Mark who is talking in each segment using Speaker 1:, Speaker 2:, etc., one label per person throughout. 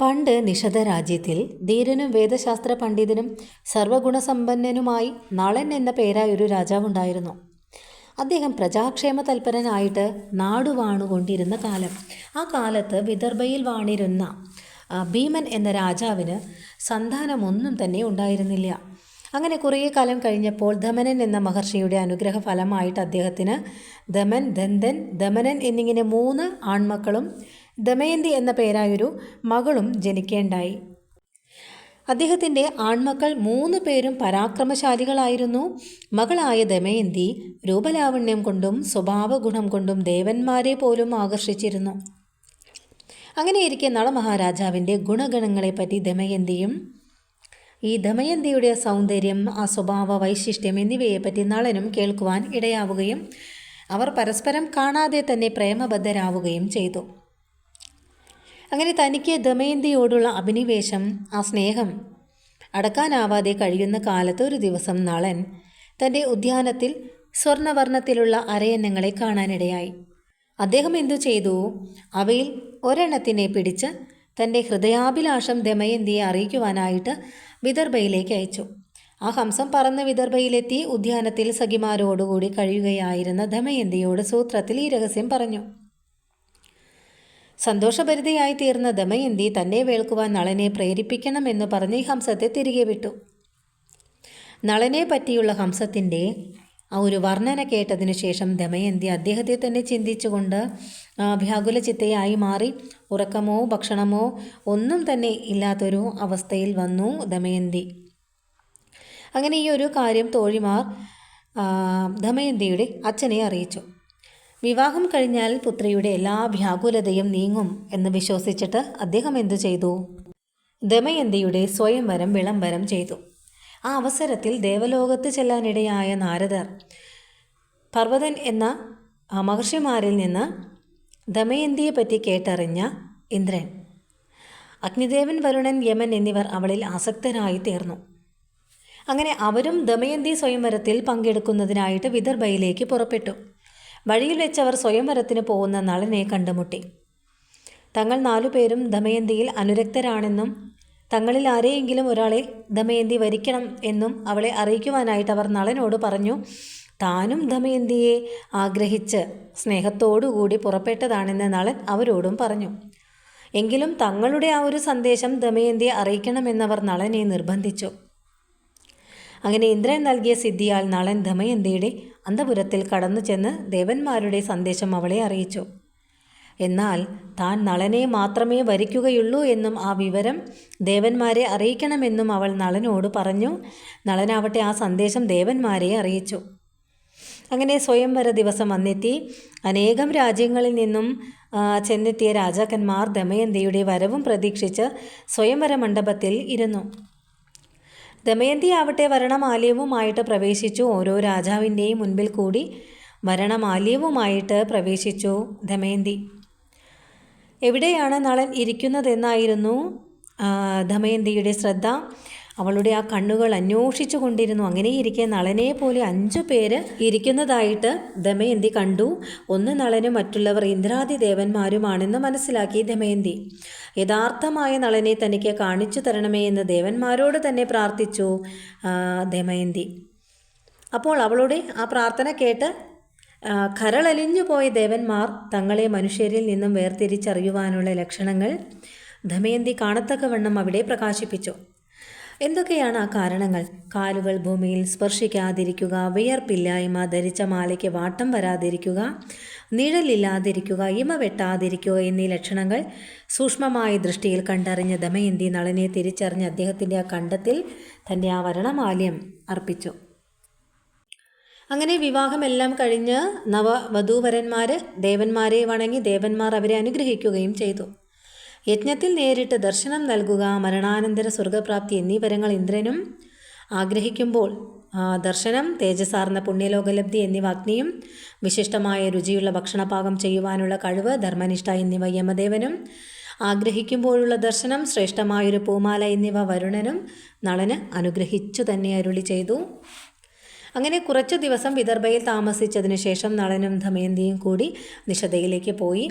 Speaker 1: പണ്ട് നിഷധ രാജ്യത്തിൽ ധീരനും വേദശാസ്ത്ര പണ്ഡിതനും സർവഗുണസമ്പന്നനുമായി നളൻ എന്ന പേരായ ഒരു രാജാവുണ്ടായിരുന്നു. അദ്ദേഹം പ്രജാക്ഷേമ തൽപരനായിട്ട് നാടുവാണുകൊണ്ടിരുന്ന കാലം. ആ കാലത്ത് വിദർഭയിൽ വാണിരുന്ന ഭീമൻ എന്ന രാജാവിന് സന്താനമൊന്നും തന്നെ ഉണ്ടായിരുന്നില്ല. അങ്ങനെ കുറേ കാലം കഴിഞ്ഞപ്പോൾ ധമനൻ എന്ന മഹർഷിയുടെ അനുഗ്രഹ ഫലമായിട്ട് അദ്ദേഹത്തിന് ധമൻ ദന്തൻ ദമനൻ എന്നിങ്ങനെ മൂന്ന് ആൺമക്കളും ദമയന്തി എന്ന പേരായൊരു മകളും ജനിക്കേണ്ടായി. അദ്ദേഹത്തിന്റെ ആൺമക്കൾ മൂന്ന് പേരും പരാക്രമശാലികളായിരുന്നു. മകളായ ദമയന്തി രൂപലാവണ്യം കൊണ്ടും സ്വഭാവ ഗുണം കൊണ്ടും ദേവന്മാരെ പോലും ആകർഷിച്ചിരുന്നു. അങ്ങനെയിരിക്കെ നളമഹാരാജാവിന്റെ ഗുണഗണങ്ങളെപ്പറ്റി ദമയന്തിയും ഈ ദമയന്തിയുടെ സൗന്ദര്യം ആ സ്വഭാവ വൈശിഷ്ട്യം എന്നിവയെപ്പറ്റി നളനും കേൾക്കുവാൻ ഇടയാവുകയും അവർ പരസ്പരം കാണാതെ തന്നെ പ്രേമബദ്ധരാവുകയും ചെയ്തു. അങ്ങനെ തനിക്ക് ദമയന്തിയോടുള്ള അഭിനിവേശം ആ സ്നേഹം അടക്കാനാവാതെ കഴിയുന്ന കാലത്ത് ഒരു ദിവസം നളൻ തന്റെ ഉദ്യാനത്തിൽ സ്വർണവർണത്തിലുള്ള അരയന്നങ്ങളെ കാണാനിടയായി. അദ്ദേഹം എന്തു ചെയ്തു? അവയിൽ ഒരെണ്ണത്തിനെ പിടിച്ച് തന്റെ ഹൃദയാഭിലാഷം ദമയന്തിയെ അറിയിക്കുവാനായിട്ട് വിദർഭയിലേക്ക് അയച്ചു. ആ ഹംസം പറന്ന് വിദർഭയിലെത്തി ഉദ്യാനത്തിൽ സഖിമാരോടുകൂടി കഴിയുകയായിരുന്ന ദമയന്തിയോട് സൂത്രത്തിൽ ഈ രഹസ്യം പറഞ്ഞു. സന്തോഷഭരിതയായി തീർന്ന ദമയന്തി തന്നെ വേൾക്കുവാൻ നളനെ പ്രേരിപ്പിക്കണമെന്ന് പറഞ്ഞ് ഹംസത്തെ തിരികെ വിട്ടു. നളനെ പറ്റിയുള്ള ഹംസത്തിന്റെ ആ ഒരു വർണന കേട്ടതിനു ശേഷം ദമയന്തി അദ്ദേഹത്തെ തന്നെ ചിന്തിച്ചുകൊണ്ട് വ്യാകുല ചിത്തയായി മാറി ഉറക്കമോ ഭക്ഷണമോ ഒന്നും തന്നെ ഇല്ലാത്തൊരു അവസ്ഥയിൽ വന്നു ദമയന്തി. അങ്ങനെ ഈ ഒരു കാര്യം തോഴിമാർ ദമയന്തിയുടെ അച്ഛനെ അറിയിച്ചു. വിവാഹം കഴിഞ്ഞാൽ പുത്രിയുടെ എല്ലാ വ്യാകുലതയും നീങ്ങും എന്ന് വിശ്വസിച്ചിട്ട് അദ്ദേഹം എന്തു ചെയ്തു? ദമയന്തിയുടെ സ്വയംവരം വിളംബരം ചെയ്തു. ആ അവസരത്തിൽ ദേവലോകത്ത് ചെല്ലാനിടയായ നാരദർ പർവതൻ എന്ന മഹർഷിമാരിൽ നിന്ന് ദമയന്തിയെ പറ്റി കേട്ടറിഞ്ഞ ഇന്ദ്രൻ. അഗ്നിദേവൻ വരുണൻ യമൻ എന്നിവർ അവളിൽ ആസക്തരായി തീർന്നു. അങ്ങനെ അവരും ദമയന്തി സ്വയംവരത്തിൽ പങ്കെടുക്കുന്നതിനായിട്ട് വിദർഭയിലേക്ക് പുറപ്പെട്ടു. വഴിയിൽ വെച്ചവർ സ്വയംവരത്തിന് പോകുന്ന നളനെ കണ്ടുമുട്ടി. തങ്ങൾ നാലുപേരും ദമയന്തിയിൽ അനുരക്തരാണെന്നും തങ്ങളിൽ ആരെയെങ്കിലും ഒരാളെ ദമയന്തി വരിക്കണം എന്നും അവളെ അറിയിക്കുവാനായിട്ട് അവർ നളനോട് പറഞ്ഞു താനും ദമയന്തിയെ ആഗ്രഹിച്ച് സ്നേഹത്തോടുകൂടി പുറപ്പെട്ടതാണെന്ന് നളൻ അവരോടും പറഞ്ഞു. എങ്കിലും തങ്ങളുടെ ആ ഒരു സന്ദേശം ദമയന്തിയെ അറിയിക്കണമെന്നവർ നളനെ നിർബന്ധിച്ചു. അങ്ങനെ ഇന്ദ്രൻ നൽകിയ സിദ്ധിയാൽ നളൻ ദമയന്തിയുടെ അന്തപുരത്തിൽ കടന്നു ചെന്ന് ദേവന്മാരുടെ സന്ദേശം അവളെ അറിയിച്ചു. എന്നാൽ താൻ നളനെ മാത്രമേ വരിക്കുകയുള്ളൂ എന്നും ആ വിവരം ദേവന്മാരെ അറിയിക്കണമെന്നും അവൾ നളനോട് പറഞ്ഞു. നളനാവട്ടെ ആ സന്ദേശം ദേവന്മാരെ അറിയിച്ചു. അങ്ങനെ സ്വയംവര ദിവസം വന്നെത്തി. അനേകം രാജ്യങ്ങളിൽ നിന്നും ചെന്നെത്തിയ രാജാക്കന്മാർ ദമയന്തിയുടെ വരവും പ്രതീക്ഷിച്ച് സ്വയംവര മണ്ഡപത്തിൽ ഇരുന്നു. ദമയന്തി ആവട്ടെ വരണമാല്യവുമായിട്ട് പ്രവേശിച്ചു ഓരോ രാജാവിന്റെയും മുൻപിൽ കൂടി വരണമാല്യവുമായിട്ട് പ്രവേശിച്ചു ദമയന്തി. എവിടെയാണ് നളൻ ഇരിക്കുന്നതെന്നായിരുന്നു ദമയന്തിയുടെ ശ്രദ്ധ. അവളുടെ ആ കണ്ണുകൾ അന്വേഷിച്ചു കൊണ്ടിരുന്നു. അങ്ങനെ ഇരിക്കെ നളനെ പോലെ അഞ്ചു പേര് ഇരിക്കുന്നതായിട്ട് ദമയന്തി കണ്ടു. ഒന്ന് നളനും മറ്റുള്ളവർ ഇന്ദ്രാദി ദേവന്മാരുമാണെന്ന് മനസ്സിലാക്കി ദമയന്തി. യഥാർത്ഥമായ നളനെ തനിക്ക് കാണിച്ചു തരണമേ എന്ന് ദേവന്മാരോട് തന്നെ പ്രാർത്ഥിച്ചു ദമയന്തി. അപ്പോൾ അവളുടെ ആ പ്രാർത്ഥന കേട്ട് കരളലിഞ്ഞു പോയ ദേവന്മാർ തങ്ങളെ മനുഷ്യരിൽ നിന്നും വേർതിരിച്ചറിയുവാനുള്ള ലക്ഷണങ്ങൾ ദമയന്തി കാണത്തക്കവണ്ണം അവിടെ പ്രകാശിപ്പിച്ചു. എന്തൊക്കെയാണ് ആ കാരണങ്ങൾ? കാലുകൾ ഭൂമിയിൽ സ്പർശിക്കാതിരിക്കുക വിയർപ്പില്ലായ്മ ധരിച്ച മാലയ്ക്ക് വാട്ടം വരാതിരിക്കുക നിഴലില്ലാതിരിക്കുക ഇമ വെട്ടാതിരിക്കുക എന്നീ ലക്ഷണങ്ങൾ സൂക്ഷ്മമായ ദൃഷ്ടിയിൽ കണ്ടറിഞ്ഞ ദമയന്തി നളനെ തിരിച്ചറിഞ്ഞ് അദ്ദേഹത്തിന്റെ ആ കണ്ടത്തിൽ തന്റെ ആ വരണമാല്യം അർപ്പിച്ചു. അങ്ങനെ വിവാഹമെല്ലാം കഴിഞ്ഞ് നവവധൂവരന്മാർ ദേവന്മാരെ വണങ്ങി ദേവന്മാർ അവരെ അനുഗ്രഹിക്കുകയും ചെയ്തു. യജ്ഞത്തിൽ നേരിട്ട് ദർശനം നൽകുക മരണാനന്തര സ്വർഗപ്രാപ്തി എന്നീ വരങ്ങൾ ഇന്ദ്രനും ആഗ്രഹിക്കുമ്പോൾ ദർശനം തേജസാർന്ന പുണ്യലോകലബ്ധി എന്നിവ അഗ്നിയും വിശിഷ്ടമായ രുചിയുള്ള ഭക്ഷണപാകം ചെയ്യുവാനുള്ള കഴിവ് ധർമ്മനിഷ്ഠ എന്നിവ യമദേവനും ആഗ്രഹിക്കുമ്പോഴുള്ള ദർശനം ശ്രേഷ്ഠമായൊരു പൂമാല എന്നിവ വരുണനും നളന് അനുഗ്രഹിച്ചു തന്നെ അരുളി ചെയ്തു. അങ്ങനെ കുറച്ചു ദിവസം വിദർഭയിൽ താമസിച്ചതിനു ശേഷം നളനും ധമയന്തിയും കൂടി നിഷതയിലേക്ക് പോയി.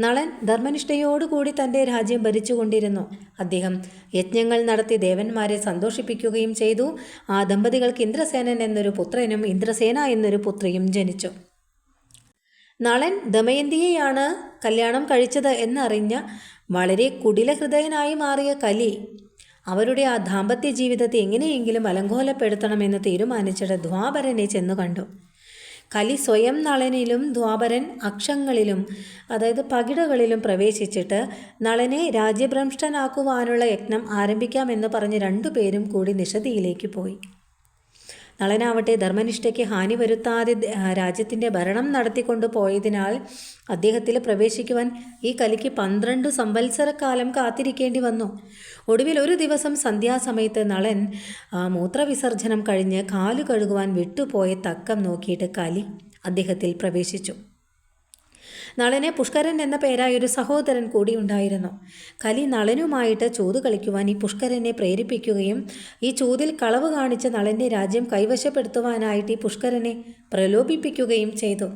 Speaker 1: നളൻ ധർമ്മനിഷ്ഠയോടുകൂടി തന്റെ രാജ്യം ഭരിച്ചുകൊണ്ടിരുന്നു. അദ്ദേഹം യജ്ഞങ്ങൾ നടത്തി ദേവന്മാരെ സന്തോഷിപ്പിക്കുകയും ചെയ്തു. ആ ദമ്പതികൾക്ക് ഇന്ദ്രസേനൻ എന്നൊരു പുത്രനും ഇന്ദ്രസേന എന്നൊരു പുത്രിയും ജനിച്ചു. നളൻ ദമയന്തിയെയാണ് കല്യാണം കഴിച്ചത് എന്നറിഞ്ഞ വളരെ കുടിലഹൃദയനായി മാറിയ കലി അവരുടെ ആ ദാമ്പത്യ ജീവിതത്തെ എങ്ങനെയെങ്കിലും അലങ്കോലപ്പെടുത്തണമെന്ന് തീരുമാനിച്ചിട്ട് ദ്വാപരനെ ചെന്നു കണ്ടു കലി സ്വയം നളനിലും ദ്വാപരൻ അക്ഷങ്ങളിലും അതായത് പകിടകളിലും പ്രവേശിച്ചിട്ട് നളനെ രാജ്യഭ്രംഷ്ടനാക്കുവാനുള്ള യജ്ഞം ആരംഭിക്കാമെന്ന് പറഞ്ഞ് രണ്ടുപേരും കൂടി നിഷതിയിലേക്ക് പോയി. നളനാവട്ടെ ധർമ്മനിഷ്ഠയ്ക്ക് ഹാനി വരുത്താതെ രാജ്യത്തിന്റെ ഭരണം നടത്തിക്കൊണ്ട് പോയതിനാൽ അദ്ദേഹത്തിൽ പ്രവേശിക്കുവാൻ ഈ കലിക്ക് പന്ത്രണ്ട് സംവത്സരക്കാലം കാത്തിരിക്കേണ്ടി വന്നു. ഒടുവിൽ ഒരു ദിവസം സന്ധ്യാസമയത്ത് നളൻ മൂത്രവിസർജനം കഴിഞ്ഞ് കാലു കഴുകുവാൻ വിട്ടുപോയ തക്കം നോക്കിയിട്ട് കലി അദ്ദേഹത്തിൽ പ്രവേശിച്ചു. നളനെ പുഷ്കരൻ എന്ന പേരായ ഒരു സഹോദരൻ കൂടി ഉണ്ടായിരുന്നു. കലി നളനുമായിട്ട് ചൂത് കളിക്കുവാൻ ഈ പുഷ്കരനെ പ്രേരിപ്പിക്കുകയും ഈ ചൂതിൽ കളവ് കാണിച്ച് നളന്റെ രാജ്യം കൈവശപ്പെടുത്തുവാനായിട്ട് ഈ പുഷ്കരനെ പ്രലോഭിപ്പിക്കുകയും ചെയ്തു.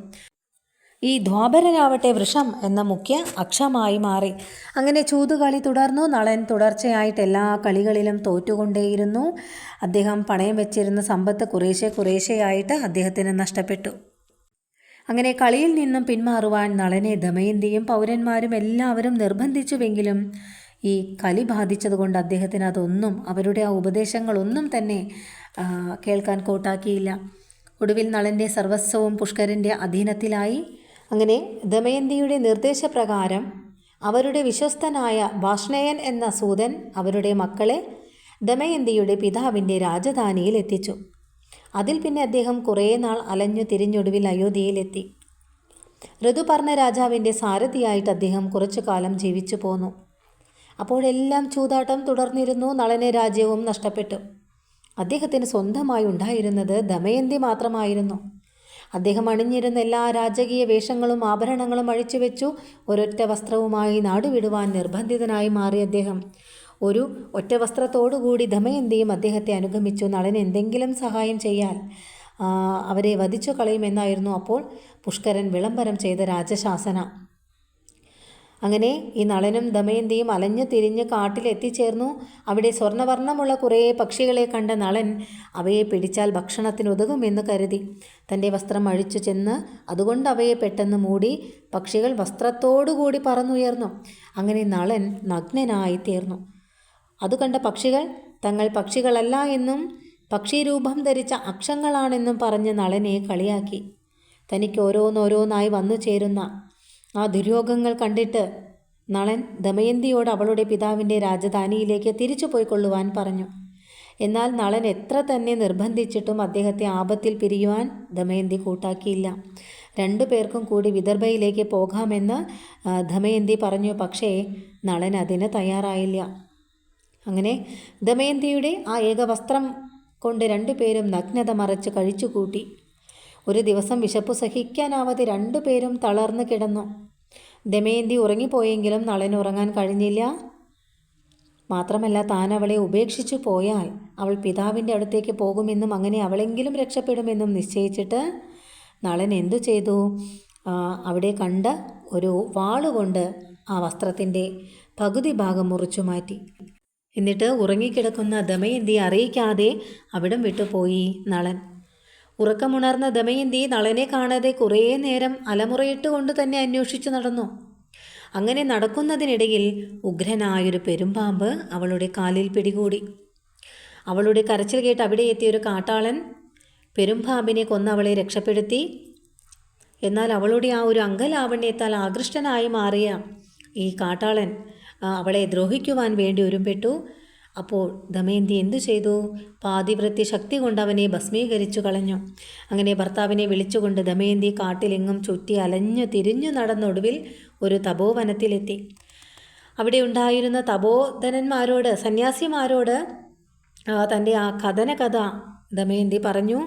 Speaker 1: ഈ ദ്വാപരനാവട്ടെ വൃഷം എന്ന മുഖ്യ അക്ഷമായി മാറി. അങ്ങനെ ചൂതുകളി തുടർന്നു. നളൻ തുടർച്ചയായിട്ട് എല്ലാ കളികളിലും തോറ്റുകൊണ്ടേയിരുന്നു. അദ്ദേഹം പണയം വെച്ചിരുന്ന സമ്പത്ത് കുറേശ്ശെ കുറേശ്ശെയായിട്ട് അദ്ദേഹത്തിന് നഷ്ടപ്പെട്ടു. അങ്ങനെ കളിയിൽ നിന്നും പിന്മാറുവാൻ നളനെ ദമയന്തിയും പൗരന്മാരും എല്ലാവരും നിർബന്ധിച്ചുവെങ്കിലും ഈ കലി ബാധിച്ചതുകൊണ്ട് അദ്ദേഹത്തിന് അതൊന്നും അവരുടെ ആ ഉപദേശങ്ങളൊന്നും തന്നെ കേൾക്കാൻ കൂട്ടാക്കിയില്ല. ഒടുവിൽ നളന്റെ സർവസ്വവും പുഷ്കരന്റെ അധീനത്തിലായി. അങ്ങനെ ദമയന്തിയുടെ നിർദ്ദേശപ്രകാരം അവരുടെ വിശ്വസ്തനായ വാഷ്ണേയൻ എന്ന സൂതൻ അവരുടെ മക്കളെ ദമയന്തിയുടെ പിതാവിന്റെ രാജധാനിയിൽ എത്തിച്ചു. അതിൽ പിന്നെ അദ്ദേഹം കുറേ നാൾ അലഞ്ഞു തിരിഞ്ഞൊടുവിൽ അയോധ്യയിലെത്തി. ഋതുപർണ രാജാവിന്റെ സാരഥിയായിട്ട് അദ്ദേഹം കുറച്ചു കാലം ജീവിച്ചു പോന്നു. അപ്പോഴെല്ലാം ചൂതാട്ടം തുടർന്നിരുന്നു നളനെ രാജ്യവും നഷ്ടപ്പെട്ടു. അദ്ദേഹത്തിന് സ്വന്തമായി ഉണ്ടായിരുന്നത് ദമയന്തി മാത്രമായിരുന്നു. അദ്ദേഹം അണിഞ്ഞിരുന്ന എല്ലാ രാജകീയ വേഷങ്ങളും ആഭരണങ്ങളും അഴിച്ചുവെച്ചു ഒരൊറ്റ വസ്ത്രവുമായി നാടുവിടുവാൻ നിർബന്ധിതനായി മാറി അദ്ദേഹം. ഒരു ഒറ്റ വസ്ത്രത്തോടുകൂടി ദമയന്തിയും അദ്ദേഹത്തെ അനുഗമിച്ചു. നളൻ എന്തെങ്കിലും സഹായം ചെയ്യാൻ അവരെ വധിച്ചു കളയുമെന്നായിരുന്നു അപ്പോൾ പുഷ്കരൻ വിളംബരം ചെയ്ത രാജശാസന. അങ്ങനെ ഈ നളനും ദമയന്തിയും അലഞ്ഞു തിരിഞ്ഞ് കാട്ടിലെത്തിച്ചേർന്നു അവിടെ സ്വർണവർണമുള്ള കുറേ പക്ഷികളെ കണ്ട നളൻ അവയെ പിടിച്ചാൽ ഭക്ഷണത്തിന് ഉതകുമെന്ന് കരുതി. തന്റെ വസ്ത്രം അഴിച്ചു ചെന്ന് അതുകൊണ്ട് അവയെ പെട്ടെന്ന് മൂടി പക്ഷികൾ വസ്ത്രത്തോടുകൂടി പറന്നുയർന്നു. അങ്ങനെ നളൻ നഗ്നനായി തീർന്നു. അത് കണ്ട പക്ഷികൾ? തങ്ങൾ പക്ഷികളല്ല എന്നും പക്ഷിരൂപം ധരിച്ച അക്ഷങ്ങളാണെന്നും പറഞ്ഞ് നളനെ കളിയാക്കി. തനിക്ക് ഓരോന്നോരോന്നായി വന്നു ചേരുന്ന ആ ദുര്യോഗങ്ങൾ കണ്ടിട്ട് നളൻ ദമയന്തിയോട് അവളുടെ പിതാവിന്റെ രാജധാനിയിലേക്ക് തിരിച്ചു പോയിക്കൊള്ളുവാൻ പറഞ്ഞു. എന്നാൽ നളൻ എത്ര തന്നെ നിർബന്ധിച്ചിട്ടും അദ്ദേഹത്തെ ആപത്തിൽ പിരിയുവാൻ ദമയന്തി കൂട്ടാക്കിയില്ല. രണ്ടു പേർക്കും കൂടി വിദർഭയിലേക്ക് പോകാമെന്ന് ദമയന്തി പറഞ്ഞു. പക്ഷേ നളൻ അതിന് തയ്യാറായില്ല. അങ്ങനെ ദമയന്തിയുടെ ആ ഏകവസ്ത്രം കൊണ്ട് രണ്ടുപേരും നഗ്നത മറച്ച് കഴിച്ചുകൂട്ടി. ഒരു ദിവസം വിശപ്പ് സഹിക്കാനാവാതെ രണ്ടുപേരും തളർന്നു കിടന്നു. ദമയന്തി ഉറങ്ങിപ്പോയെങ്കിലും നളൻ ഉറങ്ങാൻ കഴിഞ്ഞില്ല. മാത്രമല്ല താൻ അവളെ ഉപേക്ഷിച്ചു പോയാൽ അവൾ പിതാവിന്റെ അടുത്തേക്ക് പോകുമെന്നും അങ്ങനെ അവളെങ്കിലും രക്ഷപ്പെടുമെന്നും നിശ്ചയിച്ചിട്ട് നളൻ എന്തു ചെയ്തു? അവിടെ കണ്ട ഒരു വാളുകൊണ്ട് ആ വസ്ത്രത്തിന്റെ പകുതി ഭാഗം മുറിച്ചു മാറ്റി. എന്നിട്ട് ഉറങ്ങിക്കിടക്കുന്ന ദമയന്തി അറിയിക്കാതെ അവിടം വിട്ടുപോയി നളൻ. ഉറക്കമുണർന്ന ദമയന്തി നളനെ കാണാതെ കുറേ നേരം അലമുറയിട്ടുകൊണ്ട് തന്നെ അന്വേഷിച്ചു നടന്നു. അങ്ങനെ നടക്കുന്നതിനിടയിൽ ഉഗ്രനായൊരു പെരുമ്പാമ്പ് അവളുടെ കാലിൽ പിടികൂടി. അവളുടെ കരച്ചിൽ കേട്ട് അവിടെ എത്തിയ ഒരു കാട്ടാളൻ പെരുമ്പാമ്പിനെ കൊന്നവളെ രക്ഷപ്പെടുത്തി. എന്നാൽ അവളുടെ ആ ഒരു അംഗലാവണ്യത്താൽ ആകൃഷ്ടനായി മാറിയ ഈ കാട്ടാളൻ അവളെ ദ്രോഹിക്കുവാൻ വേണ്ടി ഒരുമ്പെട്ടു. അപ്പോൾ ദമയന്തി എന്തു ചെയ്തു? പാതിവൃത്തി ശക്തി കൊണ്ട് അവനെ ഭസ്മീകരിച്ചു കളഞ്ഞു. അങ്ങനെ ഭർത്താവിനെ വിളിച്ചുകൊണ്ട് ദമയന്തി കാട്ടിലെങ്ങും ചുറ്റി അലഞ്ഞു തിരിഞ്ഞു നടന്നൊടുവിൽ ഒരു തപോവനത്തിലെത്തി. അവിടെ ഉണ്ടായിരുന്ന തപോധനന്മാരോട് സന്യാസിമാരോട് തന്റെ ആ കഥന കഥ ദമയന്തി പറഞ്ഞു.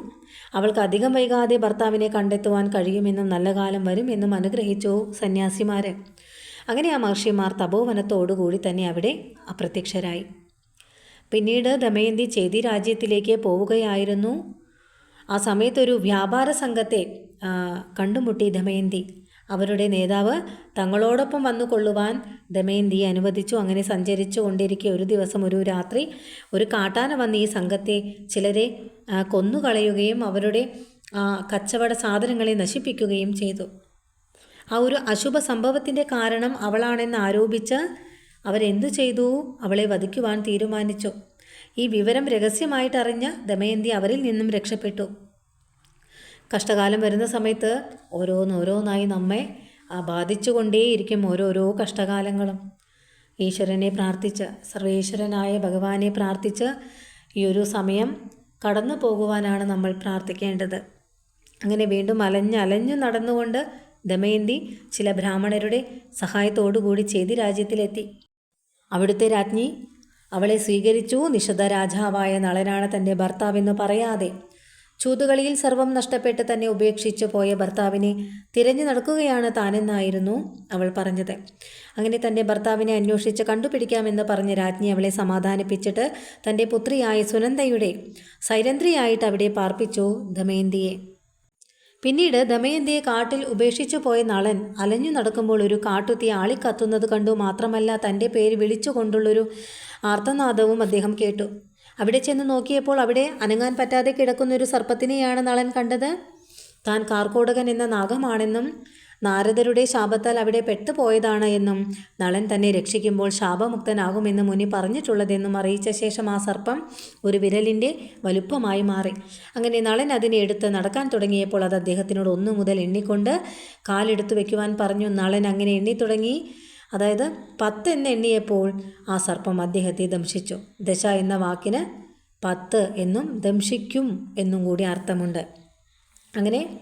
Speaker 1: അവൾക്ക് അധികം വൈകാതെ ഭർത്താവിനെ കണ്ടെത്തുവാൻ കഴിയുമെന്നും നല്ല കാലം വരും എന്നും അനുഗ്രഹിച്ചു സന്യാസിമാരെ. അങ്ങനെ ആ മഹർഷിമാർ തപോവനത്തോടുകൂടി തന്നെ അവിടെ അപ്രത്യക്ഷരായി. പിന്നീട് ദമയന്തി ചേതി രാജ്യത്തിലേക്ക് പോവുകയായിരുന്നു. ആ സമയത്തൊരു വ്യാപാര സംഘത്തെ കണ്ടുമുട്ടി ദമയന്തി അവരുടെ നേതാവ് തങ്ങളോടൊപ്പം വന്നു കൊള്ളുവാൻ ദമയന്തിയെ അനുവദിച്ചു. അങ്ങനെ സഞ്ചരിച്ചു കൊണ്ടിരിക്കെ ഒരു ദിവസം ഒരു രാത്രി ഒരു കാട്ടാന വന്ന് ഈ സംഘത്തെ ചിലരെ കൊന്നുകളയുകയും അവരുടെ കച്ചവട സാധനങ്ങളെ നശിപ്പിക്കുകയും ചെയ്തു. ആ ഒരു അശുഭ സംഭവത്തിന്റെ കാരണം അവളാണെന്ന് ആരോപിച്ച് അവരെന്തു ചെയ്തു? അവളെ വധിക്കുവാൻ തീരുമാനിച്ചു. ഈ വിവരം രഹസ്യമായിട്ടറിഞ്ഞ ദമയന്തി അവരിൽ നിന്നും രക്ഷപ്പെട്ടു. കഷ്ടകാലം വരുന്ന സമയത്ത് ഓരോന്നോരോന്നായി നമ്മെ ബാധിച്ചുകൊണ്ടേയിരിക്കും ഓരോരോ കഷ്ടകാലങ്ങളും. ഈശ്വരനെ പ്രാർത്ഥിച്ച് സർവേശ്വരനായ ഭഗവാനെ പ്രാർത്ഥിച്ച് ഈ ഒരു സമയം കടന്നു പോകുവാനാണ് നമ്മൾ പ്രാർത്ഥിക്കേണ്ടത്. അങ്ങനെ വീണ്ടും അലഞ്ഞ് അലഞ്ഞു നടന്നുകൊണ്ട് ദമയന്തി ചില ബ്രാഹ്മണരുടെ സഹായത്തോടുകൂടി ചേതി രാജ്യത്തിലെത്തി അവിടുത്തെ രാജ്ഞി അവളെ സ്വീകരിച്ചു നിഷധ രാജാവായ നളനാണ് തന്റെ ഭർത്താവെന്ന് പറയാതെ ചൂതുകളിയിൽ സർവം നഷ്ടപ്പെട്ട് തന്നെ ഉപേക്ഷിച്ച് പോയ ഭർത്താവിനെ തിരഞ്ഞു നടക്കുകയാണ് താനെന്നായിരുന്നു അവൾ പറഞ്ഞത്. അങ്ങനെ തന്റെ ഭർത്താവിനെ അന്വേഷിച്ച് കണ്ടുപിടിക്കാമെന്ന് പറഞ്ഞ രാജ്ഞി അവളെ സമാധാനിപ്പിച്ചിട്ട് തന്റെ പുത്രിയായ സുനന്ദയുടെ സൈരന്ധ്രിയായിട്ട് അവിടെ പാർപ്പിച്ചു ദമയന്തിയെ. പിന്നീട് ദമയന്തിയെ കാട്ടിൽ ഉപേക്ഷിച്ചു പോയ നളൻ അലഞ്ഞു നടക്കുമ്പോൾ ഒരു കാട്ടുതീ ആളിക്കത്തുന്നത് കണ്ടു മാത്രമല്ല തന്റെ പേര് വിളിച്ചുകൊണ്ടുള്ളൊരു ആർത്തനാദവും അദ്ദേഹം കേട്ടു. അവിടെ ചെന്ന് നോക്കിയപ്പോൾ അവിടെ അനങ്ങാൻ പറ്റാതെ കിടക്കുന്ന ഒരു സർപ്പത്തിനെയാണ് നളൻ കണ്ടത്. താൻ കാർക്കോടകൻ എന്ന നാഗമാണെന്നും നാരദരുടെ ശാപത്താൽ അവിടെ പെട്ടുപോയതാണ് എന്നും നളൻ തന്നെ രക്ഷിക്കുമ്പോൾ ശാപമുക്തനാകുമെന്ന് മുനി പറഞ്ഞിട്ടുള്ളതെന്നും അറിയിച്ച ശേഷം ആ സർപ്പം ഒരു വിരലിന്റെ വലുപ്പമായി മാറി. അങ്ങനെ നളൻ അതിനെ എടുത്ത് നടക്കാൻ തുടങ്ങിയപ്പോൾ അത് അദ്ദേഹത്തിനോട് ഒന്നു മുതൽ എണ്ണിക്കൊണ്ട് കാലെടുത്ത് വെക്കുവാൻ പറഞ്ഞു. നളൻ അങ്ങനെ എണ്ണി തുടങ്ങി. അതായത് പത്ത് എന്ന് എണ്ണിയപ്പോൾ ആ സർപ്പം അദ്ദേഹത്തെ ദംശിച്ചു. ദശ എന്ന വാക്കിന് പത്ത് എന്നും ദംശിക്കും എന്നും കൂടി അർത്ഥമുണ്ട്. അങ്ങനെ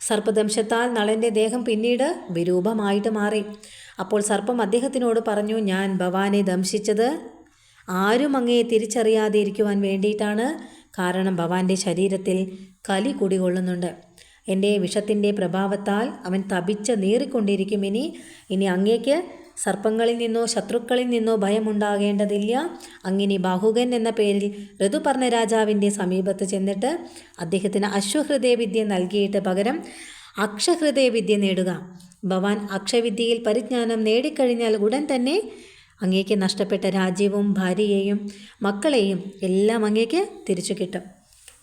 Speaker 1: സർപ്പദംശത്താൽ നളന്റെ ദേഹം പിന്നീട് വിരൂപമായിട്ട് മാറി. അപ്പോൾ സർപ്പം അദ്ദേഹത്തിനോട് പറഞ്ഞു ഞാൻ ഭവാനെ ദംശിച്ചത് ആരും അങ്ങയെ തിരിച്ചറിയാതെ ഇരിക്കുവാൻ വേണ്ടിയിട്ടാണ്. കാരണം ഭവാന്റെ ശരീരത്തിൽ കലി കുടികൊള്ളുന്നുണ്ട്. എന്റെ വിഷത്തിന്റെ പ്രഭാവത്താൽ അവൻ തപിച്ച് നീറിക്കൊണ്ടിരിക്കും. ഇനി ഇനി അങ്ങേക്ക് സർപ്പങ്ങളിൽ നിന്നോ ശത്രുക്കളിൽ നിന്നോ ഭയമുണ്ടാകേണ്ടതില്ല. അങ്ങനെ ബാഹുകൻ എന്ന പേരിൽ ഋതുപർണ രാജാവിന്റെ സമീപത്ത് ചെന്നിട്ട് അദ്ദേഹത്തിന് അശ്വഹൃദയവിദ്യ നൽകിയിട്ട് പകരം അക്ഷഹൃദയവിദ്യ നേടുക. ഭവാൻ അക്ഷവിദ്യയിൽ പരിജ്ഞാനം നേടിക്കഴിഞ്ഞാൽ ഉടൻ തന്നെ അങ്ങേക്ക് നഷ്ടപ്പെട്ട രാജ്യവും ഭാര്യയെയും മക്കളെയും എല്ലാം അങ്ങേക്ക് തിരിച്ചു കിട്ടും.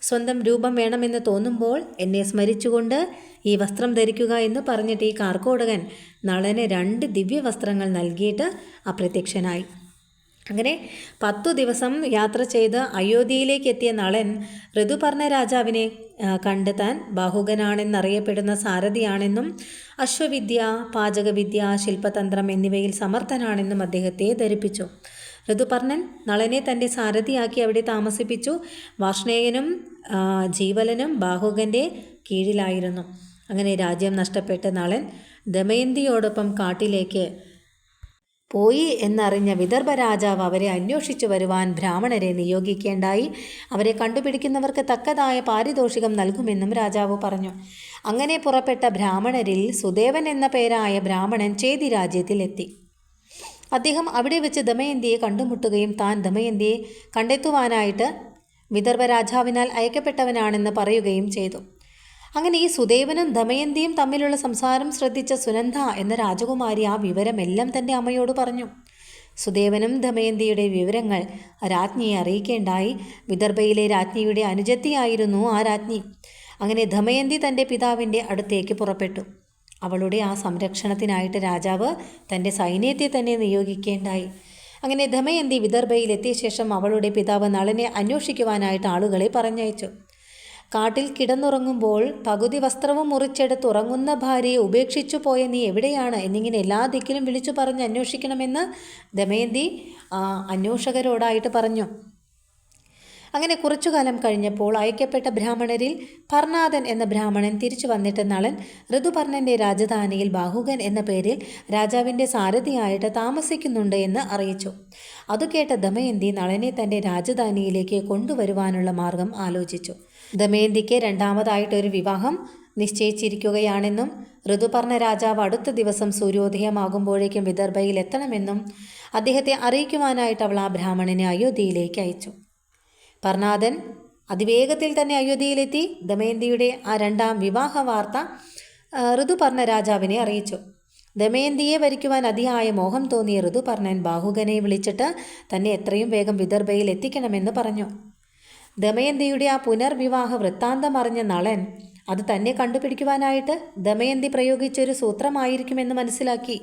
Speaker 1: സ്വന്തം രൂപം വേണമെന്ന് തോന്നുമ്പോൾ എന്നെ സ്മരിച്ചുകൊണ്ട് ഈ വസ്ത്രം ധരിക്കുക എന്ന് പറഞ്ഞിട്ട് ഈ കാർക്കോടകൻ നളന് രണ്ട് ദിവ്യ വസ്ത്രങ്ങൾ നൽകിയിട്ട് അപ്രത്യക്ഷനായി. അങ്ങനെ പത്തു ദിവസം യാത്ര ചെയ്ത് അയോധ്യയിലേക്ക് എത്തിയ നളൻ ഋതുപർണ രാജാവിനെ കണ്ടെത്താൻ കണ്ട് താൻ ബാഹുകനാണെന്നറിയപ്പെടുന്ന സാരഥിയാണെന്നും അശ്വവിദ്യ പാചകവിദ്യ ശില്പതന്ത്രം എന്നിവയിൽ സമർത്ഥനാണെന്നും അദ്ദേഹത്തെ ധരിപ്പിച്ചു. ഋതുപർണൻ നളനെ തന്റെ സാരഥിയാക്കി അവിടെ താമസിപ്പിച്ചു. വാർഷ്ണേയനും ജീവലനും ബാഹുകന്റെ കീഴിലായിരുന്നു. അങ്ങനെ രാജ്യം നഷ്ടപ്പെട്ട നളൻ ദമയന്തിയോടൊപ്പം കാട്ടിലേക്ക് പോയി എന്നറിഞ്ഞ വിദർഭ രാജാവ് അവരെ അന്വേഷിച്ചു വരുവാൻ ബ്രാഹ്മണരെ നിയോഗിക്കേണ്ടായി. അവരെ കണ്ടുപിടിക്കുന്നവർക്ക് തക്കതായ പാരിതോഷികം നൽകുമെന്നും രാജാവ് പറഞ്ഞു. അങ്ങനെ പുറപ്പെട്ട ബ്രാഹ്മണരിൽ സുദേവൻ എന്ന പേരായ ബ്രാഹ്മണൻ ചേതി രാജ്യത്തിലെത്തി അദ്ദേഹം അവിടെ വെച്ച് ദമയന്തിയെ കണ്ടുമുട്ടുകയും താൻ ദമയന്തിയെ കണ്ടെത്തുവാനായിട്ട് വിദർഭ രാജാവിനാൽ അയക്കപ്പെട്ടവനാണെന്ന് പറയുകയും ചെയ്തു. അങ്ങനെ ഈ സുദേവനും ദമയന്തിയും തമ്മിലുള്ള സംസാരം ശ്രദ്ധിച്ച സുനന്ദ എന്ന രാജകുമാരി ആ വിവരമെല്ലാം തന്റെ അമ്മയോട് പറഞ്ഞു. സുദേവനും ദമയന്തിയുടെ വിവരങ്ങൾ രാജ്ഞിയെ അറിയിക്കേണ്ടായി. വിദർഭയിലെ രാജ്ഞിയുടെ അനുജത്തിയായിരുന്നു ആ രാജ്ഞി. അങ്ങനെ ദമയന്തി തന്റെ പിതാവിന്റെ അടുത്തേക്ക് പുറപ്പെട്ടു. അവളുടെ ആ സംരക്ഷണത്തിനായിട്ട് രാജാവ് തന്റെ സൈന്യത്തെ തന്നെ നിയോഗിക്കേണ്ടായി. അങ്ങനെ ദമയന്തി വിദർഭയിലെത്തിയ ശേഷം അവളുടെ പിതാവ് നളനെ അന്വേഷിക്കുവാനായിട്ട് ആളുകളെ പറഞ്ഞയച്ചു. കാട്ടിൽ കിടന്നുറങ്ങുമ്പോൾ പകുതി വസ്ത്രവും മുറിച്ചെടുത്ത് ഉറങ്ങുന്ന ഭാര്യയെ ഉപേക്ഷിച്ചു പോയ നീ എവിടെയാണ് എന്നിങ്ങനെ എല്ലാ ദിക്കിലും വിളിച്ചു പറഞ്ഞ് അന്വേഷിക്കണമെന്ന് ദമയന്തി അന്വേഷകരോടായിട്ട് പറഞ്ഞു. അങ്ങനെ കുറച്ചു കാലം കഴിഞ്ഞപ്പോൾ അയക്കപ്പെട്ട ബ്രാഹ്മണരിൽ ഭർണാഥൻ എന്ന ബ്രാഹ്മണൻ തിരിച്ചു വന്നിട്ട് നളൻ ഋതുപർണന്റെ രാജധാനിയിൽ ബാഹുകൻ എന്ന പേരിൽ രാജാവിന്റെ സാരഥിയായിട്ട് താമസിക്കുന്നുണ്ട് എന്ന് അറിയിച്ചു. അതു കേട്ട ദമയന്തി നളനെ തന്റെ രാജധാനിയിലേക്ക് കൊണ്ടുവരുവാനുള്ള മാർഗം ആലോചിച്ചു. ദമയന്തിക്ക് രണ്ടാമതായിട്ടൊരു വിവാഹം നിശ്ചയിച്ചിരിക്കുകയാണെന്നും ഋതുപർണ രാജാവ് അടുത്ത ദിവസം സൂര്യോദയമാകുമ്പോഴേക്കും വിദർഭയിൽ എത്തണമെന്നും അദ്ദേഹത്തെ അറിയിക്കുവാനായിട്ട് അവൾ ആ ബ്രാഹ്മണനെ അയോധ്യയിലേക്ക് അയച്ചു. പർണാദൻ അതിവേഗത്തിൽ തന്നെ അയോധ്യയിലെത്തി ദമയന്തിയുടെ ആ രണ്ടാം വിവാഹ വാർത്ത ഋതുപർണ രാജാവിനെ അറിയിച്ചു. ദമയന്തിയെ വരിക്കുവാൻ അതിയായ മോഹം തോന്നിയ ഋതുപർണൻ ബാഹുകനെ വിളിച്ചിട്ട് തന്നെ എത്രയും വേഗം വിദർഭയിൽ എത്തിക്കണമെന്ന് പറഞ്ഞു. ദമയന്തിയുടെ ആ പുനർവിവാഹ വൃത്താന്തം അറിഞ്ഞ നളൻ അത് തന്നെ കണ്ടുപിടിക്കുവാനായിട്ട് ദമയന്തി പ്രയോഗിച്ചൊരു സൂത്രമായിരിക്കുമെന്ന് മനസ്സിലാക്കി.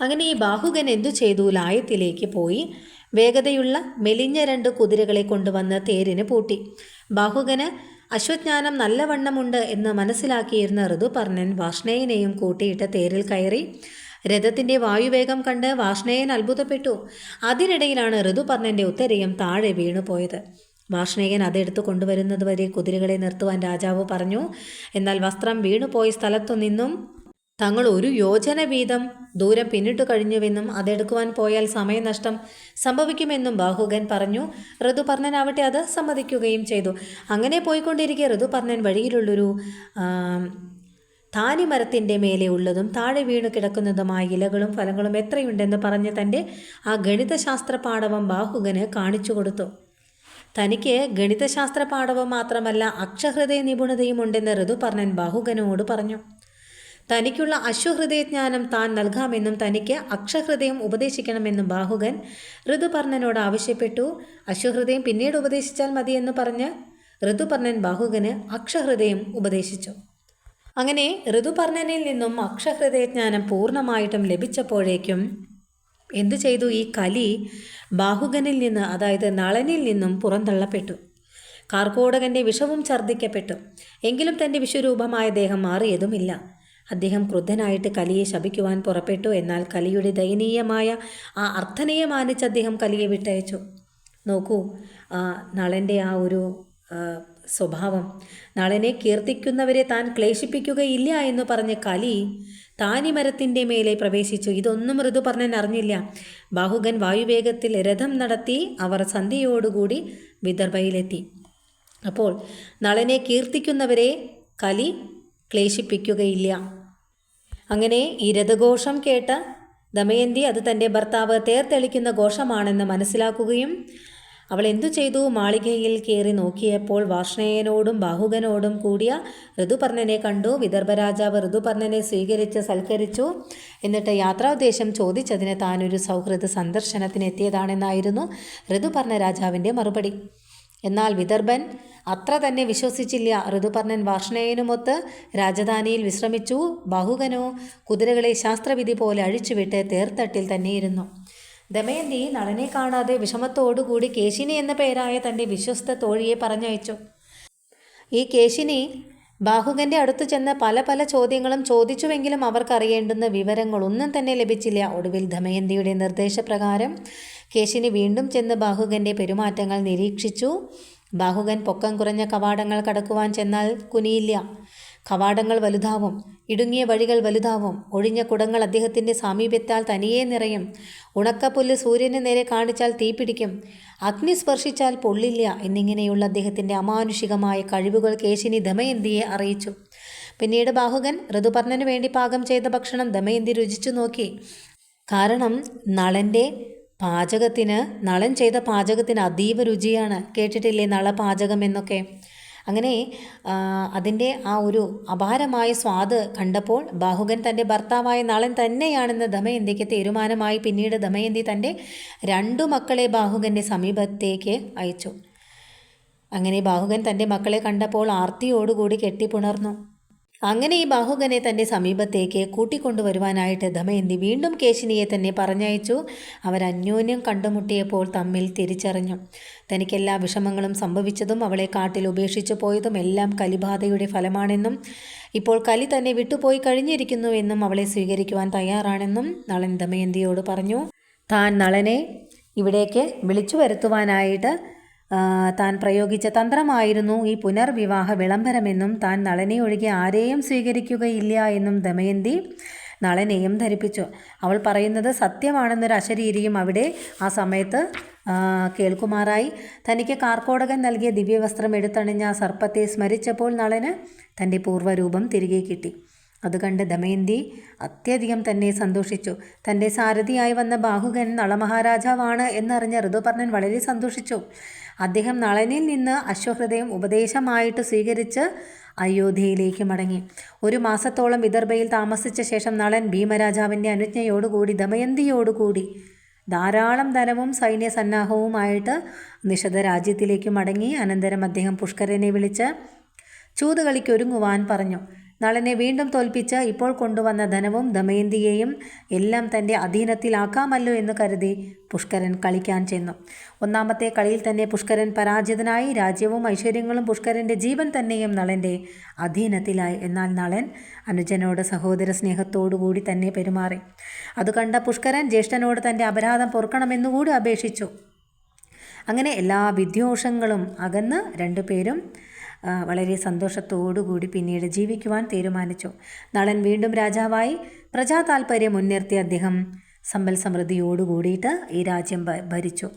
Speaker 1: അങ്ങനെ ഈ ബാഹുകൻ എന്തു ചെയ്തു? ലായത്തിലേക്ക് പോയി. വേഗതയുള്ള മെലിഞ്ഞ രണ്ട് കുതിരകളെ കൊണ്ടുവന്ന് തേരിന് പൂട്ടി. ബാഹുകന് അശ്വജ്ഞാനം നല്ലവണ്ണമുണ്ട് എന്ന് മനസ്സിലാക്കിയിരുന്ന ഋതുപർണൻ വാഷ്ണേയനെയും കൂട്ടിയിട്ട് തേരിൽ കയറി. രഥത്തിന്റെ വായുവേഗം കണ്ട് വാഷ്ണേയൻ അത്ഭുതപ്പെട്ടു. അതിനിടയിലാണ് ഋതുപർണന്റെ ഉത്തരയും താഴെ വീണുപോയത് വാഷ്ണേയൻ അതെടുത്തു കൊണ്ടുവരുന്നത് വരെ കുതിരകളെ നിർത്തുവാൻ രാജാവ് പറഞ്ഞു. എന്നാൽ വസ്ത്രം വീണുപോയ സ്ഥലത്തു നിന്നും തങ്ങൾ ഒരു യോജന വീതം ദൂരം പിന്നിട്ടു കഴിഞ്ഞുവെന്നും അതെടുക്കുവാൻ പോയാൽ സമയനഷ്ടം സംഭവിക്കുമെന്നും ബാഹുകൻ പറഞ്ഞു. ഋതുപർണനാവട്ടെ അത് സമ്മതിക്കുകയും ചെയ്തു. അങ്ങനെ പോയിക്കൊണ്ടിരിക്കെ ഋതുപർണൻ വഴിയിലുള്ളൊരു താനിമരത്തിന്റെ മേലെ ഉള്ളതും താഴെ വീണു കിടക്കുന്നതുമായ ഇലകളും ഫലങ്ങളും എത്രയുണ്ടെന്ന് പറഞ്ഞ് തന്റെ ആ ഗണിതശാസ്ത്ര പാഠവം ബാഹുകന് കാണിച്ചു കൊടുത്തു. തനിക്ക് ഗണിതശാസ്ത്ര പാഠവം മാത്രമല്ല അക്ഷഹൃദയ നിപുണതയും ഉണ്ടെന്ന് ഋതുപർണൻ ബാഹുകനോട് പറഞ്ഞു. തനിക്കുള്ള അശ്വഹൃദയജ്ഞാനം താൻ നൽകാമെന്നും തനിക്ക് അക്ഷഹൃദയം ഉപദേശിക്കണമെന്നും ബാഹുകൻ ഋതുപർണനോട് ആവശ്യപ്പെട്ടു. അശ്വഹൃദയം പിന്നീട് ഉപദേശിച്ചാൽ മതിയെന്ന് പറഞ്ഞ് ഋതുപർണൻ ബാഹുകന് അക്ഷഹൃദയം ഉപദേശിച്ചു. അങ്ങനെ ഋതുപർണനിൽ നിന്നും അക്ഷഹൃദയജ്ഞാനം പൂർണമായിട്ടും ലഭിച്ചപ്പോഴേക്കും എന്തു ചെയ്തു? ഈ കലി ബാഹുകനിൽ നിന്ന് അതായത് നളനിൽ നിന്നും പുറന്തള്ളപ്പെട്ടു. കാർക്കോടകന്റെ വിഷവും ഛർദ്ദിക്കപ്പെട്ടു. എങ്കിലും തന്റെ വിശ്വരൂപമായ ദേഹം മാറിയതുമില്ല. അദ്ദേഹം ക്രുദ്ധനായിട്ട് കലിയെ ശപിക്കുവാൻ പുറപ്പെട്ടു. എന്നാൽ കലിയുടെ ദയനീയമായ ആ അർത്ഥനയെ മാനിച്ച് അദ്ദേഹം കലിയെ വിട്ടയച്ചു. നോക്കൂ ആ നളന്റെ ആ ഒരു സ്വഭാവം. നളനെ കീർത്തിക്കുന്നവരെ താൻ ക്ലേശിപ്പിക്കുകയില്ല എന്ന് പറഞ്ഞ കലി താനിമരത്തിന്റെ മേലെ പ്രവേശിച്ചു. ഇതൊന്നും ഋതുപർണൻ അറിഞ്ഞില്ല. ബാഹുകൻ വായുവേഗത്തിൽ രഥം നടത്തി അവർ സന്ധ്യയോടുകൂടി വിദർഭയിലെത്തി. അപ്പോൾ നളനെ കീർത്തിക്കുന്നവരെ കലി ക്ലേശിപ്പിക്കുകയില്ല. അങ്ങനെ ഈ കേട്ട ദമയന്തി അത് തന്റെ ഭർത്താവ് തേർത്തെളിക്കുന്ന ഘോഷമാണെന്ന് മനസ്സിലാക്കുകയും അവൾ എന്തു ചെയ്തു? മാളികയിൽ കയറി നോക്കിയപ്പോൾ വാർഷ്ണേയനോടും ബാഹുകനോടും കൂടിയ ഋതുപർണനെ കണ്ടു. വിദർഭരാജാവ് ഋതുപർണനെ സ്വീകരിച്ച് സൽക്കരിച്ചു. എന്നിട്ട് യാത്രാുദ്ദേശം ചോദിച്ചതിന് താനൊരു സൗഹൃദ സന്ദർശനത്തിന് എത്തിയതാണെന്നായിരുന്നു ഋതുപർണ രാജാവിന്റെ മറുപടി. എന്നാൽ വിദർഭൻ അത്ര തന്നെ വിശ്വസിച്ചില്ല. ഋതുപർണൻ വാർഷ്ണേയനുമൊത്ത് രാജധാനിയിൽ വിശ്രമിച്ചു. ബാഹുകനോ കുതിരകളെ ശാസ്ത്രവിധി പോലെ അഴിച്ചുവിട്ട് തേർത്തട്ടിൽ തന്നെയിരുന്നു. ദമയന്തി നളനെ കാണാതെ വിഷമത്തോടുകൂടി കേശിനി എന്ന പേരായ തന്റെ വിശ്വസ്ത തോഴിയെ പറഞ്ഞയച്ചു. ഈ കേശിനി ബാഹുകന്റെ അടുത്ത് ചെന്ന് പല പല ചോദ്യങ്ങളും ചോദിച്ചുവെങ്കിലും അവർക്കറിയേണ്ടുന്ന വിവരങ്ങളൊന്നും തന്നെ ലഭിച്ചില്ല. ഒടുവിൽ ദമയന്തിയുടെ നിർദ്ദേശപ്രകാരം കേശിനി വീണ്ടും ചെന്ന് ബാഹുകന്റെ പെരുമാറ്റങ്ങൾ നിരീക്ഷിച്ചു. ബാഹുകൻ പൊക്കം കുറഞ്ഞ കവാടങ്ങൾ കടക്കുവാൻ ചെന്നാൽ കുനിയില്ല. കവാടങ്ങൾ വലുതാവും ഇടുങ്ങിയ വഴികൾ വലുതാവും. ഒഴിഞ്ഞ കുടങ്ങൾ അദ്ദേഹത്തിന്റെ സാമീപ്യത്താൽ തനിയെ നിറയും. ഉണക്കപ്പുല്ല് സൂര്യന് നേരെ കാണിച്ചാൽ തീപിടിക്കും അഗ്നി സ്പർശിച്ചാൽ പൊള്ളില്ല എന്നിങ്ങനെയുള്ള അദ്ദേഹത്തിന്റെ അമാനുഷികമായ കഴിവുകൾ കേശിനി ദമയന്തിയെ അറിയിച്ചു. പിന്നീട് ബാഹുകൻ ഋതുപർണനു വേണ്ടി പാകം ചെയ്ത ഭക്ഷണം ദമയന്തി രുചിച്ചു നോക്കി. കാരണം നളന്റെ പാചകത്തിന് നളൻ ചെയ്ത പാചകത്തിന് അതീവ രുചിയാണ്. കേട്ടിട്ടില്ലേ നള പാചകം എന്നൊക്കെ? അങ്ങനെ അതിന്റെ ആ ഒരു അപാരമായ സ്വാദ് കണ്ടപ്പോൾ ബാഹുകൻ തന്റെ ഭർത്താവായ നളൻ തന്നെയാണെന്ന് ദമയന്തിക്ക് തീരുമാനമായി. പിന്നീട് ദമയന്തി തന്റെ രണ്ടു മക്കളെ ബാഹുകന്റെ സമീപത്തേക്ക് അയച്ചു. അങ്ങനെ ബാഹുകൻ തന്റെ മക്കളെ കണ്ടപ്പോൾ ആർത്തിയോടുകൂടി കെട്ടിപ്പുണർന്നു. അങ്ങനെ ഈ ബാഹുകനെ തന്റെ സമീപത്തേക്ക് കൂട്ടിക്കൊണ്ടുവരുവാനായിട്ട് ദമയന്തി വീണ്ടും കേശിനിയെ തന്നെ പറഞ്ഞയച്ചു. അവർ അന്യോന്യം കണ്ടുമുട്ടിയപ്പോൾ തമ്മിൽ തിരിച്ചറിഞ്ഞു. തനിക്കെല്ലാ വിഷമങ്ങളും സംഭവിച്ചതും അവളെ കാട്ടിൽ ഉപേക്ഷിച്ചു പോയതും എല്ലാം കലിബാധയുടെ ഫലമാണെന്നും ഇപ്പോൾ കലി തന്നെ വിട്ടുപോയി കഴിഞ്ഞിരിക്കുന്നുവെന്നും അവളെ സ്വീകരിക്കുവാൻ തയ്യാറാണെന്നും നളൻ ദമയന്തിയോട് പറഞ്ഞു. താൻ നളനെ ഇവിടേക്ക് വിളിച്ചു വരുത്തുവാനായിട്ട് താൻ പ്രയോഗിച്ച തന്ത്രമായിരുന്നു ഈ പുനർവിവാഹ വിളംബരമെന്നും താൻ നളനെ ഒഴികെ ആരെയും സ്വീകരിക്കുകയില്ല എന്നും ദമയന്തി നളനെയും ധരിപ്പിച്ചു. അവൾ പറയുന്നത് സത്യമാണെന്നൊരു അശരീരിയും അവിടെ ആ സമയത്ത് കേൾക്കുമാറായി. തനിക്ക് കാർക്കോടകൻ നൽകിയ ദിവ്യവസ്ത്രം എടുത്തണിഞ്ഞ ആ സർപ്പത്തെ സ്മരിച്ചപ്പോൾ നളന് തന്റെ പൂർവരൂപം തിരികെ കിട്ടി. അത് കണ്ട് ദമയന്തി അത്യധികം തന്നെ സന്തോഷിച്ചു. തന്റെ സാരഥിയായി വന്ന ബാഹുകൻ നളമഹാരാജാവാണ് എന്നറിഞ്ഞ ഋതുപർണൻ വളരെ സന്തോഷിച്ചു. അദ്ദേഹം നളനിൽ നിന്ന് അശ്വഹൃദയം ഉപദേശമായിട്ട് സ്വീകരിച്ച് അയോധ്യയിലേക്ക് മടങ്ങി. ഒരു മാസത്തോളം വിദർഭയിൽ താമസിച്ച ശേഷം നളൻ ഭീമരാജാവിന്റെ അനുജ്ഞയോടുകൂടി ദമയന്തിയോടുകൂടി ധാരാളം ധനവും സൈന്യ സന്നാഹവുമായിട്ട് നിഷധ രാജ്യത്തിലേക്ക് മടങ്ങി. അനന്തരം അദ്ദേഹം പുഷ്കരനെ വിളിച്ച് ചൂതുകളിക്കൊരുങ്ങുവാൻ പറഞ്ഞു. നളനെ വീണ്ടും തോൽപ്പിച്ച് ഇപ്പോൾ കൊണ്ടുവന്ന ധനവും ദമയന്തിയെയും എല്ലാം തന്റെ അധീനത്തിലാക്കാമല്ലോ എന്ന് കരുതി പുഷ്കരൻ കളിക്കാൻ ചെന്നു. ഒന്നാമത്തെ കളിയിൽ തന്നെ പുഷ്കരൻ പരാജിതനായി രാജ്യവും ഐശ്വര്യങ്ങളും പുഷ്കരന്റെ ജീവൻ തന്നെയും നളന്റെ അധീനത്തിലായി. എന്നാൽ നളൻ അനുജനോട് സഹോദര സ്നേഹത്തോടുകൂടി തന്നെ പെരുമാറി. അത് കണ്ട പുഷ്കരൻ ജ്യേഷ്ഠനോട് തന്റെ അപരാധം പൊറുക്കണമെന്നുകൂടി അപേക്ഷിച്ചു. അങ്ങനെ എല്ലാ വിദ്യോഷങ്ങളും അകന്ന് രണ്ടുപേരും വളരെ സന്തോഷത്തോടുകൂടി പിന്നീട് ജീവിക്കുവാൻ തീരുമാനിച്ചു. നളൻ വീണ്ടും രാജാവായി. പ്രജാ താൽപ്പര്യം മുൻനിർത്തി അദ്ദേഹം സമ്പൽ സമൃദ്ധിയോടുകൂടിയിട്ട് ഈ രാജ്യം ഭരിച്ചു.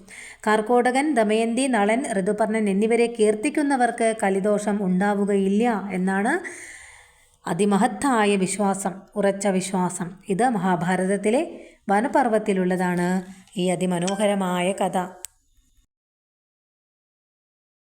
Speaker 1: കാർക്കോടകൻ ദമയന്തി നളൻ ഋതുപർണൻ എന്നിവരെ കീർത്തിക്കുന്നവർക്ക് കലിദോഷം ഉണ്ടാവുകയില്ല എന്നാണ് അതിമഹത്തായ വിശ്വാസം ഉറച്ച വിശ്വാസം. ഇത് മഹാഭാരതത്തിലെ വനപർവത്തിലുള്ളതാണ് ഈ അതിമനോഹരമായ കഥ.